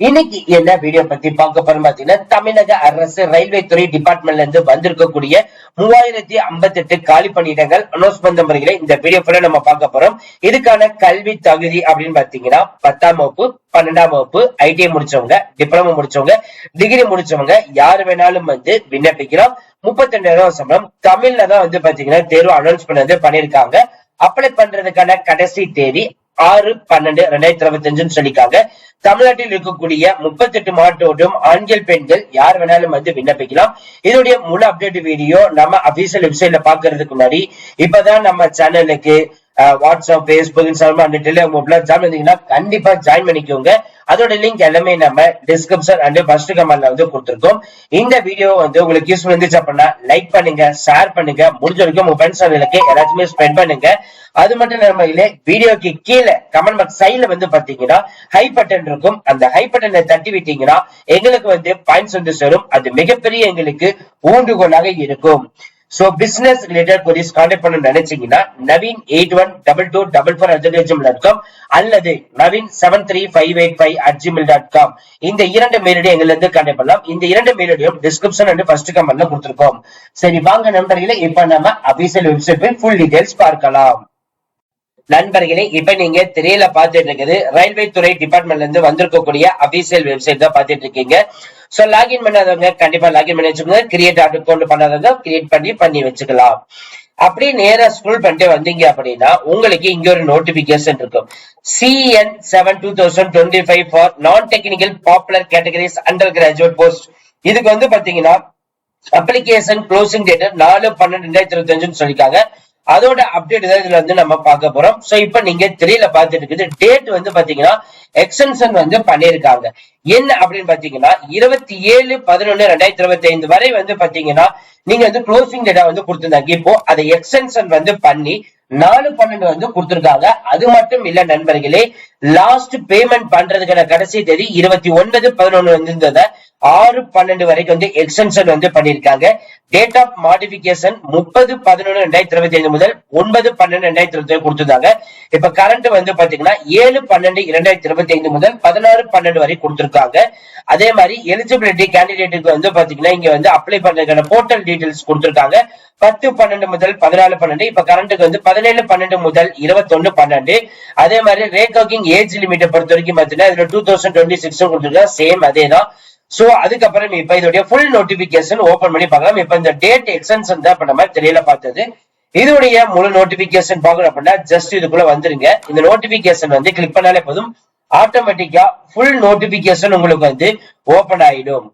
இன்னைக்கு என்ன வீடியோ பத்தி பார்க்க போறோம் பாத்தீங்கன்னா தமிழக அரசு ரயில்வே துறை டிபார்ட்மெண்ட்ல இருந்து வந்திருக்கக்கூடிய மூவாயிரத்தி ஐம்பத்தி எட்டு காலி பணியிடங்கள் அனௌன்ஸ் பண்ண முறைகளை இந்த வீடியோ ஃபுல்லா நம்ம பார்க்க போறோம். இதுக்கான கல்வி தகுதி அப்படின்னு பாத்தீங்கன்னா பத்தாம் வகுப்பு பன்னெண்டாம் வகுப்பு ஐடிஐ முடிச்சவங்க டிப்ளமோ முடிச்சவங்க டிகிரி முடிச்சவங்க யாரு வேணாலும் வந்து விண்ணப்பிக்கலாம். முப்பத்தி ரெண்டாயிரம் சம்பளம். தமிழ்ல தான் வந்து பாத்தீங்கன்னா தேர்வு அனௌன்ஸ் பண்ணது பண்ணிருக்காங்க அப்ளை பண்றதுக்கான கடைசி தேதி ஆறு பன்னெண்டு ரெண்டாயிரத்தி இருபத்தி அஞ்சுன்னு சொல்லிக்காங்க தமிழ்நாட்டில் இருக்கக்கூடிய முப்பத்தி எட்டு மாவட்டோடும் ஆண்கள் பெண்கள் யார் வேணாலும் வந்து விண்ணப்பிக்கலாம். இதோடைய முழு அப்டேட் வீடியோ நம்ம அபிஷியல் வெப்சைட்ல பாக்குறதுக்கு முன்னாடி இப்பதான் நம்ம சேனலுக்கு WhatsApp Facebook Instagram and Telegram join பண்ணீங்கன்னா கண்டிப்பா ஜாயின் பண்ணிக்கோங்க. அதோட லிங்க் எல்லாமே நம்ம டிஸ்கிரிப்ஷன் அண்ட் ஃபர்ஸ்ட் கமெண்ட்ல வந்து கொடுத்துருக்கோம். இந்த வீடியோ வந்து உங்களுக்கு யூஸ் இருந்துச்சு அப்படின்னா லைக் பண்ணுங்க ஷேர் பண்ணுங்க. முடிஞ்ச வரைக்கும் உங்க ஃப்ரெண்ட்ஸ் அவங்களுக்கு எல்லாத்தையுமே ஸ்பெண்ட் பண்ணுங்க. அது மட்டும் இல்லாம வீடியோக்கு கீழே கமெண்ட் பாக்ஸ் சைட்ல வந்து பாத்தீங்கன்னா ஹை பட்டன் இருக்கும். அந்த ஹை பட்டனை தட்டி விட்டீங்கன்னா எங்களுக்கு வந்து பாயிண்ட்ஸ் வந்து சேரும். அது மிகப்பெரிய எங்களுக்கு ஊண்டுகோலாக இருக்கும். So business related queries contact பண்ண நினைச்சீங்கன்னா Naveen eight one double two double four at dot com அல்லது Naveen seven three five eight five at Gmail dot com இந்த இரண்டு மெயிலடி எங்களை இருந்து கான்டாக்ட் பண்ணலாம். இந்த இரண்டு மெயிலடியும் டிஸ்கிரிப்ஷன் அண்ட் ஃபர்ஸ்ட் கமெண்ட்ல கொடுத்துருக்கோம். சரி வாங்க நண்பர்களே இப்ப நம்ம அபிஷியல் வெப்சைட் ஃபுல் டீடைல்ஸ் பார்க்கலாம். நண்பர்களே இப்ப நீங்க திரையில பாத்துட்டு இருக்குது. ரயில்வே துறை டிபார்ட்மெண்ட்ல இருந்து வந்திருக்கக்கூடிய அபிஷியல் வெப்சைட் தான் பாத்துட்டு இருக்கீங்க. சோ லாகின் பண்ணாதவங்க கண்டிப்பா லாகின் பண்ணி வச்சுக்கோங்க. கிரியேட் அக்கௌண்ட் பண்ணாதவங்க கிரியேட் பண்ணி பண்ணி வச்சுக்கலாம். அப்படியே நேரா ஸ்க்ரோல் பண்ணிட்டு வந்தீங்க அப்படின்னா உங்களுக்கு இங்க ஒரு நோட்டிபிகேஷன் இருக்கும். C N seven two thousand twenty five for non technical popular categories undergraduate post இதுக்கு வந்து பாத்தீங்கன்னா அப்ளிகேஷன் க்ளோசிங் டேட் நாலு பன்னெண்டு ரெண்டாயிரத்தி இருபத்தி அஞ்சுன்னு சொல்லிருக்காங்க அதோட அப்டேட் தான் இதுல வந்து நம்ம பார்க்க போறோம். சோ இப்ப நீங்க திரையில பாத்துட்டு இருக்குது. டேட் வந்து பாத்தீங்கன்னா எக்ஸ்டென்ஷன் வந்து பண்ணிருக்காங்க என்ன அப்படின்னு பாத்தீங்கன்னா இருபத்தி ஏழு பதினொன்னு ரெண்டாயிரத்தி இருபத்தி ஐந்து வரை வந்து பாத்தீங்கன்னா நீங்க வந்து க்ளோசிங் டேட்டா வந்து கொடுத்திருந்தாங்க. இப்போ அதை எக்ஸ்டென்ஷன் வந்து பண்ணி நாலு பன்னெண்டு வந்து கொடுத்திருக்காங்க. அது மட்டும் இல்ல நண்பர்களே லாஸ்ட் பேமெண்ட் பண்றதுக்கான கடைசி தேதி இருபத்தி ஒன்பது பதினொன்னு வந்து ஆறு பன்னெண்டு வரைக்கும் வந்து எக்ஸ்டென்ஷன் வந்து பண்ணிருக்காங்க டேட் ஆஃப் மாடிபிகேஷன் முப்பது பதினொன்று ரெண்டாயிரத்தி இருபத்தி ஐந்து முதல் ஒன்பது பன்னெண்டு ரெண்டாயிரத்தி இருபத்தி கொடுத்திருந்தாங்க. இப்ப கரண்ட் வந்து பாத்தீங்கன்னா ஏழு பன்னெண்டு இரண்டாயிரத்தி இருபத்தி ஐந்து முதல் பதினாறு பன்னெண்டு வரை கொடுத்திருக்காங்க. அதே மாதிரி எலிஜிபிலிட்டி கேண்டிடேட்டுக்கு வந்து பாத்தீங்கன்னா இங்க வந்து அப்ளை பண்றதுக்கான போர்ட்டல் டீடைல்ஸ் கொடுத்திருக்காங்க. பத்து பன்னெண்டு முதல் பதினாலு பன்னெண்டு இப்ப கரண்ட்டுக்கு வந்து பதினேழு பன்னெண்டு முதல் இருபத்தொன்னு பன்னெண்டு. அதே மாதிரி ரேக் ஒர்க்கிங் ஏஜ் லிமிட்டை பொறுத்த வரைக்கும் பாத்தீங்கன்னா இதுல டூ தௌசண்ட் டுவெண்ட்டி சிக்ஸ் கொடுத்துருக்காங்க சேம் அதே தான் சோ அதுக்கப்புறம் இப்ப இதோடைய ஃபுல் நோட்டிபிகேஷன் ஓபன் பண்ணி பார்க்கலாம். இப்ப இந்த டேட் எக்ஸ்டென்ஷன் தான் இப்ப நம்ம தெரியல பார்த்தது. இதோடைய முழு நோட்டிபிகேஷன் பார்க்கணும் அப்படின்னா ஜஸ்ட் இதுக்குள்ள வந்துருங்க. இந்த நோட்டிபிகேஷன் வந்து கிளிக் பண்ணாலே போதும். ஆட்டோமேட்டிக்கா ஃபுல் நோட்டிபிகேஷன் உங்களுக்கு வந்து ஓபன் ஆயிடும்.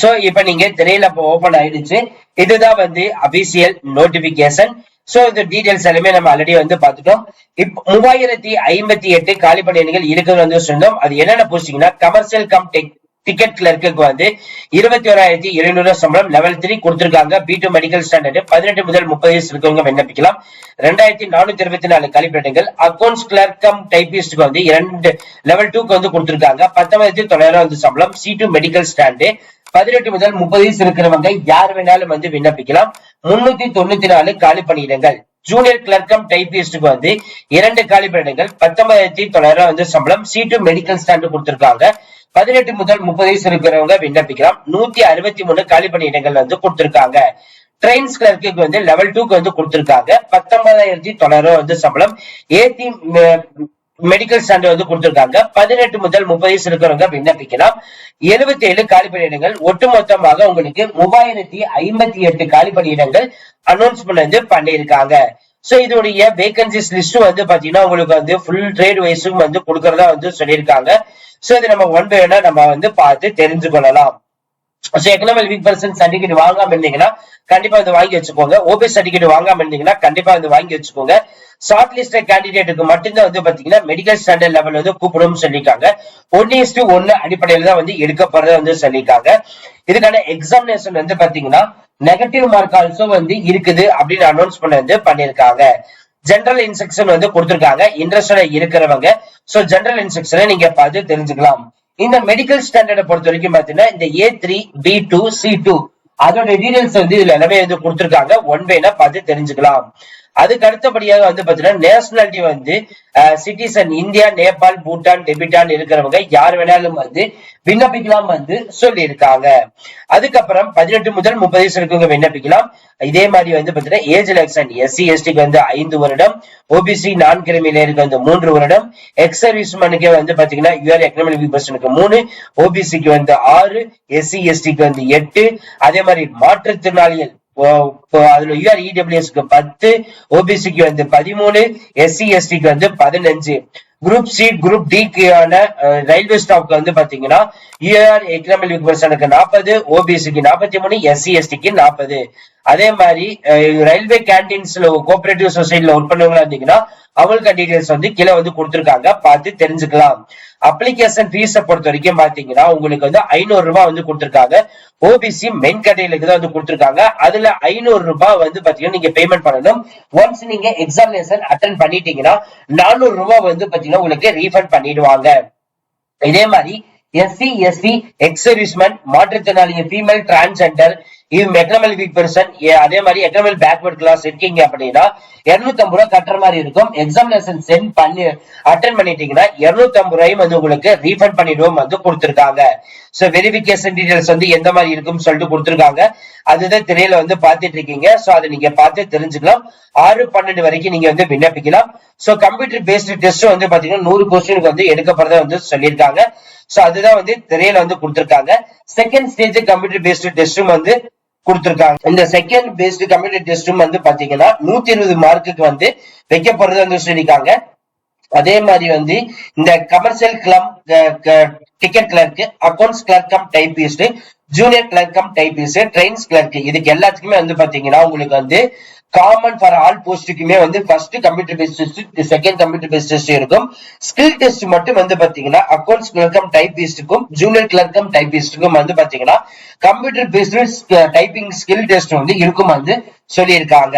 சோ இப்ப நீங்க திரையில ஓபன் ஆயிடுச்சு. இதுதான் வந்து அபிஷியல் நோட்டிபிகேஷன் சோ இந்த டீடைல்ஸ் எல்லாமே நம்ம ஆல்ரெடி வந்து பாத்துட்டோம் இப்ப மூவாயிரத்தி ஐம்பத்தி எட்டு காலி பணியிடங்கள் வந்து சொன்னோம். அது என்னென்ன போஸ்டிங்னா commercial cum tech ticket clerk வந்து இருபத்தி ஓராயிரத்தி எழுநூறு சம்பளம் லெவல் த்ரீ கொடுத்திருக்காங்க. பி டூ மெடிக்கல் ஸ்டாண்டர்ட் பதினெட்டு முதல் முப்பது வயசு இருக்கவங்க விண்ணப்பிக்கலாம். ரெண்டாயிரத்தி நானூத்தி இருபத்தி நாலு கழிப்பிடங்கள் அக்கௌண்ட்ஸ் கிளர்க் கம் டைபிஸ்டுக்கு வந்து இரண்டு லெவல் டூக்கு வந்து கொடுத்திருக்காங்க. பத்தொன்பதாயிரத்தி தொள்ளாயிரம் வந்து சம்பளம். சி டூ மெடிக்கல் ஸ்டாண்டு பதினெட்டு முதல் முப்பது வயசு இருக்கிறவங்க யார் வேணாலும் வந்து விண்ணப்பிக்கலாம். முன்னூத்தி தொண்ணூத்தி நாலு காலி பணியிடங்கள். ஜூனியர் கிளர்க்கம் டைபிஸ்டுக்கு வந்து இரண்டு காலி பணியிடங்கள் பத்தொன்பதாயிரத்தி தொள்ளாயிரம் வந்து சம்பளம். சி டூ மெடிக்கல் ஸ்டாண்டு கொடுத்திருக்காங்க. பதினெட்டு முதல் முப்பது வயசு இருக்கிறவங்க விண்ணப்பிக்கலாம் நூத்தி அறுபத்தி மூணு காலி பணியிடங்கள் வந்து கொடுத்திருக்காங்க. ட்ரெயின்ஸ் கிளர்க்கு வந்து லெவல் டூக்கு வந்து கொடுத்திருக்காங்க. பத்தொன்பதாயிரத்தி தொள்ளாயிரம் வந்து சம்பளம். ஏத்தி மெடிக்கல் ஸ்டாண்ட் வந்து கொடுத்திருக்காங்க. பதினெட்டு முதல் முப்பது வயசு இருக்கிறவங்க விண்ணப்பிக்கலாம். எழுபத்தி ஏழு காலி பணியிடங்கள் ஒட்டுமொத்தமாக உங்களுக்கு மூவாயிரத்தி ஐம்பத்தி எட்டு காலி இடங்கள் அனௌன்ஸ்மெண்ட் வந்து பண்ணியிருக்காங்க. சோ இதோடைய வேகன்சிஸ் லிஸ்ட் வந்து பாத்தீங்கன்னா உங்களுக்கு வந்து ஃபுல் ட்ரேட் வைஸும் வந்து கொடுக்கறதா வந்து சொல்லியிருக்காங்க. சோ இது நம்ம ஒன் பை ஒன்னா நம்ம வந்து பார்த்து தெரிஞ்சு கொள்ளலாம். So economic weak person certificate வாங்காம இருந்தீங்கன்னா கண்டிப்பா வந்து வாங்கி வச்சுக்கோங்க. ஓபிஎஸ் சர்டிபிகேட் வாங்காம இருந்தீங்கன்னா கண்டிப்பா வந்து வாங்கி வச்சுக்கோங்க. ஷார்ட் லிஸ்ட் கேண்டிடேட்டுக்கு மட்டும்தான் வந்து பாத்தீங்கன்னா மெடிக்கல் ஸ்டாண்டர்ட் லெவல் வந்து கூப்பிடும் சொல்லியிருக்காங்க. ஒன் இஸ்டு ஒன்னு அடிப்படையில தான் வந்து எடுக்கப்படுறத வந்து சொல்லியிருக்காங்க. இதுக்கான எக்ஸாமினேஷன் வந்து பாத்தீங்கன்னா நெகட்டிவ் மார்க் ஆல்சோ வந்து இருக்குது அப்படின்னு அனௌன்ஸ் பண்ண வந்து பண்ணிருக்காங்க ஜெனரல் இன்ஸ்ட்ரக்ஷன் வந்து கொடுத்திருக்காங்க. இன்ட்ரெஸ்டட் இருக்கிறவங்க. சோ ஜென்ரல் இன்ஸ்ட்ரக்ஷனை நீங்க பார்த்து தெரிஞ்சுக்கலாம். இந்த மெடிக்கல் ஸ்டாண்டர்டை பொறுத்த வரைக்கும் பாத்தீங்கன்னா இந்த A three B two C two அதோட டீடைல்ஸ் வந்து இதுல எல்லாமே வந்து கொடுத்திருக்காங்க. ஒன் வேனா பார்த்து தெரிஞ்சுக்கலாம். அதுக்கு அடுத்தபடியாக வந்து பாத்தீங்கன்னா நேஷனாலிட்டி வந்து citizen India Nepal Bhutan Tibetan இருக்கிறவங்க யார் வேணாலும் வந்து விண்ணப்பிக்கலாம் வந்து சொல்லி இருக்காங்க அதுக்கப்புறம் பதினெட்டு முதல் முப்பது வயசு இருக்கவங்க விண்ணப்பிக்கலாம். இதே மாதிரி வந்து பாத்தீங்கன்னா ஏஜ் எலெக்ஷன் எஸ்சி எஸ்டிக்கு வந்து ஐந்து வருடம் ஓபிசி நான் கிரிமினருக்கு வந்து மூன்று வருடம் எக்ஸ் சர்வீஸ்மேனுக்கு வந்து பாத்தீங்கன்னா யூஆர் எக்கனாமிக் பர்சனுக்கு மூணு ஓபிசிக்கு வந்து ஆறு எஸ்சி எஸ்டிக்கு வந்து எட்டு. அதே மாதிரி மாற்றுத்திறனாளிகள் அதுல யூஆர் இடபிள்யூஎஸ்க்கு பத்து ஓபிசிக்கு வந்து பதிமூணு எஸ்சி எஸ்டிக்கு வந்து பதினஞ்சு. குரூப் சி குரூப் டிக்கான ரயில்வே ஸ்டாப்க்கு வந்து பாத்தீங்கன்னா யூஆர் எக்கனாமிக் பர்சனுக்கு நாற்பது ஓபிசிக்கு நாற்பத்தி மூணு எஸ்சி எஸ்டிக்கு நாற்பது அதே மாதிரி ரயில்வே கேண்டீன்ஸ்ல கோஆபரேட்டிவ் சொசைட்டில ஒர்க் பண்ணவங்களா இருந்தீங்கன்னா அவங்களுக்கு டீடைல்ஸ் வந்து கீழே வந்து கொடுத்துருக்காங்க. பார்த்து தெரிஞ்சுக்கலாம். அப்ளிகேஷன் ஃபீஸ பொறுத்த வரைக்கும் பாத்தீங்கன்னா உங்களுக்கு வந்து ஐநூறு ரூபாய் வந்து கொடுத்துருக்காங்க. ஓபிசி மெயின் கேட்டகரிக்கு தான் வந்து கொடுத்துருக்காங்க. அதுல ஐநூறு ரூபாய் வந்து பாத்தீங்கன்னா நீங்க பேமெண்ட் பண்ணணும். ஒன்ஸ் நீங்க எக்ஸாமினேஷன் அட்டன் பண்ணிட்டீங்கன்னா நானூறு ரூபாய் வந்து பாத்தீங்கன்னா உங்களுக்கு ரீஃபண்ட் பண்ணிடுவாங்க. இதே மாதிரி எஸ்சி எஸ்டி எக்ஸ் மாற்றுத்திறனாளிகள் ஃபீமேல் டிரான்ஸ்ஜெண்டர் இது எக்கனாமல் வீக் பெர்சன் அதே மாதிரி எக்கனாமல் பேக்வர்ட் கிளாஸ் இருக்கீங்க அப்படின்னா இருநூத்தி ஐம்பது ரூபாய் கட்டுற மாதிரி இருக்கும். எக்ஸாமினேஷன் சென்ட் பண்ணி அட்டன் பண்ணிட்டீங்கன்னா இருநூத்தி ஐம்பது ரூபாயும் வந்து உங்களுக்கு ரீஃபண்ட் பண்ணிடுவோம் வந்து கொடுத்துருக்காங்க. சோ வெரிபிகேஷன் டீடைல்ஸ் வந்து எந்த மாதிரி இருக்கும்னு சொல்லிட்டு கொடுத்துருக்காங்க. அதுதான் திரையில வந்து பாத்துட்டு இருக்கீங்க. சோ அதை நீங்க பார்த்து தெரிஞ்சுக்கலாம். ஆறு பன்னெண்டு வரைக்கும் நீங்க வந்து விண்ணப்பிக்கலாம். சோ கம்ப்யூட்டர் பேஸ்டு டெஸ்ட் வந்து பாத்தீங்கன்னா நூறு கொஸ்டினுக்கு வந்து எடுக்கப்படுறத வந்து சொல்லியிருக்காங்க. சோ அதுதான் வந்து திரையில வந்து கொடுத்துருக்காங்க. செகண்ட் ஸ்டேஜ் கம்ப்யூட்டர் பேஸ்டு டெஸ்டும் வந்து கொடுத்திருக்காங்க. இந்த செகண்ட் பேஸ்டு கம்ப்யூட்டர் டெஸ்டும் வந்து பாத்தீங்கன்னா நூத்தி இருபது மார்க்குக்கு வந்து வைக்க வந்து சொல்லியிருக்காங்க. அதே மாதிரி வந்து இந்த commercial cum ticket clerk accounts clerk cum typist junior clerk cum typist trains clerk இதுக்கு எல்லாத்துக்குமே வந்து பாத்தீங்கன்னா உங்களுக்கு வந்து காமன் ஃபார் ஆல் போஸ்ட்டுக்குமே வந்து first computer based test second computer based test இருக்கும். ஸ்கில் டெஸ்ட் மட்டும் வந்து பாத்தீங்கன்னா அக்கௌண்ட்ஸ் கிளர்க்கம் டைபிஸ்டுக்கும் ஜூனியர் கிளர்க்கம் டைபிஸ்டுக்கும் வந்து பாத்தீங்கன்னா computer based typing skill test வந்து இருக்கும் வந்து சொல்லியிருக்காங்க.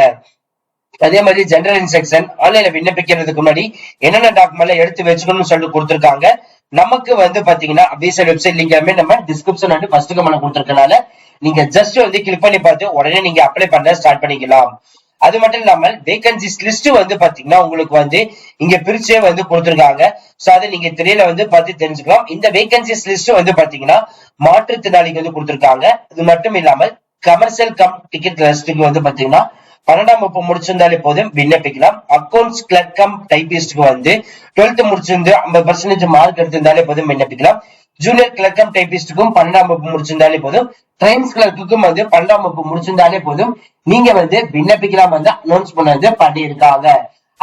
அதே மாதிரி ஜெனரல் இன்ஸ்ட்ரக்ஷன் ஆன்லைன்ல விண்ணப்பிக்கிறதுக்கு முன்னாடி என்னென்ன டாக்குமெண்ட் எடுத்து வச்சுக்கணும்னு சொல்லிட்டு கொடுத்துருக்காங்க. நமக்கு வந்து பாத்தீங்கன்னா அபிசல் வெப்சைட் லிங்க் எல்லாமே நம்ம டிஸ்கிரிப்ஷன் வந்து ஃபர்ஸ்ட் கமெண்ட் கொடுத்துருக்கனால நீங்க ஜஸ்ட் வந்து கிளிக் பண்ணி பார்த்து உடனே நீங்க அப்ளை பண்ண ஸ்டார்ட் பண்ணிக்கலாம். அது மட்டும் இல்லாமல் வேகன்சிஸ் லிஸ்ட் வந்து பாத்தீங்கன்னா உங்களுக்கு வந்து இங்க பிரிச்சே வந்து கொடுத்துருக்காங்க. சோ அதை நீங்க திரையில வந்து பார்த்து தெரிஞ்சுக்கலாம். இந்த வேகன்சிஸ் லிஸ்ட் வந்து பாத்தீங்கன்னா மாற்றுத்திறனாளிக்கு வந்து கொடுத்துருக்காங்க. இது மட்டும் இல்லாமல் கமர்ஷியல் கம் டிக்கெட் லிஸ்ட்டுக்கு வந்து பாத்தீங்கன்னா பன்னெண்டாம் வகுப்பு முடிச்சிருந்தாலே போதும் விண்ணப்பிக்கலாம். அக்கௌண்ட்ஸ் கிளர்க் கம் டைபிஸ்டுக்கு வந்து டுவெல்த் முடிச்சிருந்து ஐம்பது பர்சன்டேஜ் மார்க் எடுத்திருந்தாலே போதும் விண்ணப்பிக்கலாம். ஜூனியர் கிளர்க்கம் டைபிஸ்டுக்கும் பன்னெண்டாம் வகுப்பு முடிச்சிருந்தாலே போதும். ட்ரெயின்ஸ் கிளர்க்குக்கும் வந்து பன்னெண்டாம் வகுப்பு முடிச்சிருந்தாலே போதும். நீங்க வந்து விண்ணப்பிக்கலாம் வந்து அனௌன்ஸ் பண்ண வந்து பண்ணியிருக்காங்க.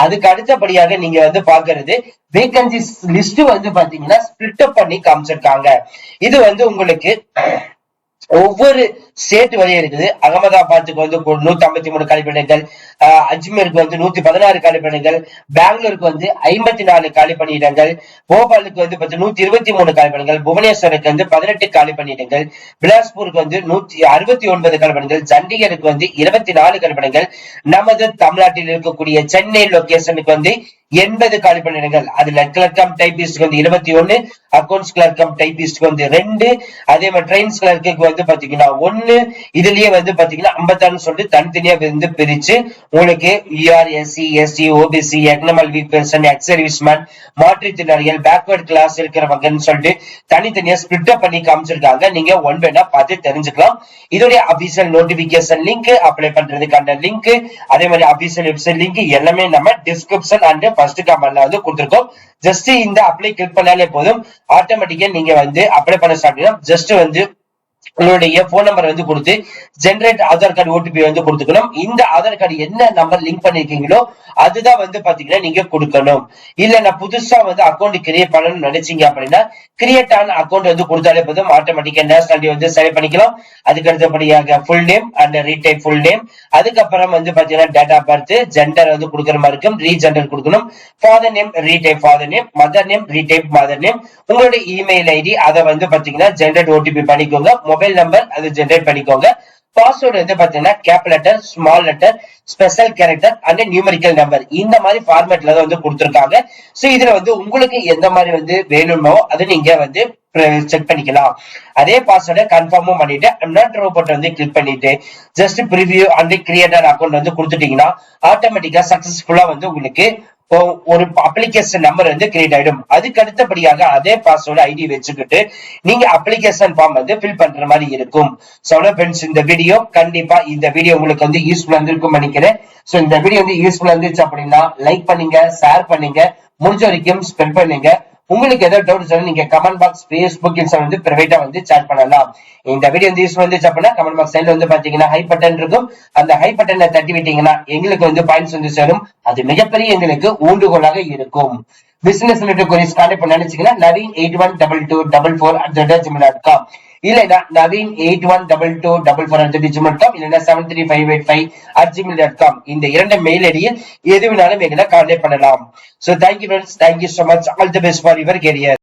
அதுக்கு அடுத்தபடியாக நீங்க வந்து பாக்குறது வேகன்சி லிஸ்ட் வந்து பாத்தீங்கன்னா ஸ்பிளிட் அப் பண்ணி காமிச்சிருக்காங்க. இது வந்து உங்களுக்கு ஒவ்வொரு ஸ்டேட் வழியும் இருக்குது. அகமதாபாத்துக்கு வந்து நூத்தி ஐம்பத்தி மூணு கழிப்பிடங்கள் அஜ்மீருக்கு வந்து நூத்தி பதினாறு கழிப்பிடங்கள் பெங்களூருக்கு வந்து ஐம்பத்தி நாலு காலி பணியிடங்கள் போபாலுக்கு வந்து பத்து நூத்தி இருபத்தி மூணு காலி புவனேஸ்வருக்கு வந்து பதினெட்டு காலி பணியிடங்கள் பிலாஸ்பூருக்கு வந்து நூத்தி அறுபத்தி ஒன்பது கழிப்பிடங்கள் சண்டிகருக்கு வந்து இருபத்தி நாலு கழிப்பிடங்கள் நமது தமிழ்நாட்டில் இருக்கக்கூடிய சென்னை லொகேஷனுக்கு வந்து எண்பது காலி பணியிடங்கள் அதுல கிளர்க்கம் டைபிஸ்ட்க்கு வந்து இருபத்தி ஒன்னு அக்கௌண்ட்ஸ் கிளர்க்கம் டைபிஸ்ட்க்கு வந்து ரெண்டு அதே மாதிரி ட்ரெயின்ஸ் கிளர்க்கு வந்து பாத்தீங்கன்னா ஒண்ணு இதுலயே வந்து பாத்தீங்கன்னா ஐம்பத்தாறு சொல்லிட்டு தனித்தனியா வந்து பிரிச்சு உங்களுக்கு U R SC ST OBC economical weak person ex serviceman மாற்றுத்திறனாளிகள் பேக்வர்ட் கிளாஸ் இருக்கிறவங்கன்னு சொல்லிட்டு தனித்தனியா ஸ்பிளிட் அப் பண்ணி காமிச்சிருக்காங்க. நீங்க ஒன் வேணா பார்த்து தெரிஞ்சுக்கலாம். இதோடைய அபிஷியல் நோட்டிபிகேஷன் லிங்க் அப்ளை பண்றதுக்கான லிங்க் அதே மாதிரி அபிஷியல் வெப்சைட் லிங்க் எல்லாமே நம்ம டிஸ்கிரிப்ஷன் அண்ட் ஃபர்ஸ்ட் கமெண்ட்ல வந்து கொடுத்துருக்கோம். ஜஸ்ட் இந்த அப்ளை கிளிக் பண்ணாலே போதும். ஆட்டோமேட்டிக்கா நீங்க வந்து அப்ளை பண்ண ஸ்டார்ட் ஜஸ்ட் வந்து உங்களுடைய போன் நம்பர் வந்து கொடுத்து ஜென்ரேட் ஆதார் கார்டு ஓடிபி வந்து கொடுத்துக்கணும். இந்த ஆதார் கார்டு என்ன நம்பர் லிங்க் பண்ணிருக்கீங்களோ அதுதான் வந்து பாத்தீங்கன்னா நீங்க கொடுக்கணும். இல்ல நான் புதுசா வந்து அக்கௌண்ட் கிரியேட் பண்ணணும்னு நினைச்சீங்க அப்படின்னா கிரியேட் ஆன அக்கௌண்ட் வந்து கொடுத்தாலே போதும். ஆட்டோமேட்டிக்கா நேஷனாலிட்டி வந்து செலக்ட் பண்ணிக்கலாம். அதுக்கு அடுத்தபடியாக full name and retype full name அதுக்கப்புறம் வந்து பாத்தீங்கன்னா டேட்டா பார்த்து பர்த் ஜெண்டர் வந்து கொடுக்குற மாதிரி இருக்கும். ரீஜெண்டர் கொடுக்கணும். Father name retype father name mother name retype mother name உங்களுடைய இமெயில் ஐடி அதை வந்து பாத்தீங்கன்னா ஜென்ரேட் ஓடிபி பண்ணிக்கோங்க. மொபைல் நம்பர் அது ஜென்ரேட் பண்ணிக்கோங்க. பாஸ்வேர்டு வந்து பாத்தீங்கன்னா cap letter small letter special character and numerical number இந்த மாதிரி ஃபார்மேட்ல தான் வந்து கொடுத்துருக்காங்க. சோ இதுல வந்து உங்களுக்கு எந்த மாதிரி வந்து வேணுமோ அது நீங்க வந்து செக் பண்ணிக்கலாம். அதே பாஸ்வேர்டை கன்ஃபார்மும் பண்ணிட்டு நாட் ரோபோட் வந்து கிளிக் பண்ணிட்டு just preview and create a account வந்து கொடுத்துட்டீங்கன்னா ஆட்டோமேட்டிக்கா சக்சஸ்ஃபுல்லா வந்து உங்களுக்கு ஒரு அப்ளிகேஷன் நம்பர் வந்து கிரியேட் ஆயிடும். அதுக்கு அடுத்தபடியாக அதே பாஸ்வேர்டு ஐடி வச்சுக்கிட்டு நீங்க அப்ளிகேஷன் ஃபார்ம் வந்து ஃபில் பண்ற மாதிரி இருக்கும். சோ ஃப்ரெண்ட்ஸ் இந்த வீடியோ கண்டிப்பா இந்த வீடியோ உங்களுக்கு வந்து யூஸ்ஃபுல்லா இருந்திருக்கும் நினைக்கிறேன். சோ இந்த வீடியோ வந்து யூஸ்ஃபுல்லா இருந்துச்சு அப்படின்னா லைக் பண்ணுங்க ஷேர் பண்ணுங்க. முடிஞ்ச வரைக்கும் ஸ்பெண்ட் பண்ணுங்க. உங்களுக்கு ஏதாவது டவுட் சொல்லி நீங்க கமெண்ட் பாக்ஸ் பேஸ்புக் இன்ஸ்டா வந்து பிரைவேட்டா வந்து சேட் பண்ணலாம். இந்த வீடியோ வந்து யூஸ் வந்துச்சு அப்படின்னா கமெண்ட் பாக்ஸ் சைடுல வந்து பாத்தீங்கன்னா ஹை பட்டன் இருக்கும். அந்த ஹை பட்டனை தட்டி விட்டீங்கன்னா எங்களுக்கு வந்து பாயிண்ட்ஸ் வந்து சேரும். அது மிகப்பெரிய எங்களுக்கு ஊண்டுகோலாக இருக்கும். பிசினஸ் ரிலேட்டட் கொரிஸ் கான்டெக்ட் பண்ண நினைச்சீங்கன்னா Naveen eight one double two double four at Gmail dot com இல்லைன்னா Naveen eight one double two double four at Gmail com இல்லைன்னா seven three five eight five at Gmail dot com இந்த இரண்டு mail ஐடியில் எது வேணாலும் எங்களை contact பண்ணலாம். So thank you friends thank you so much all the best for your career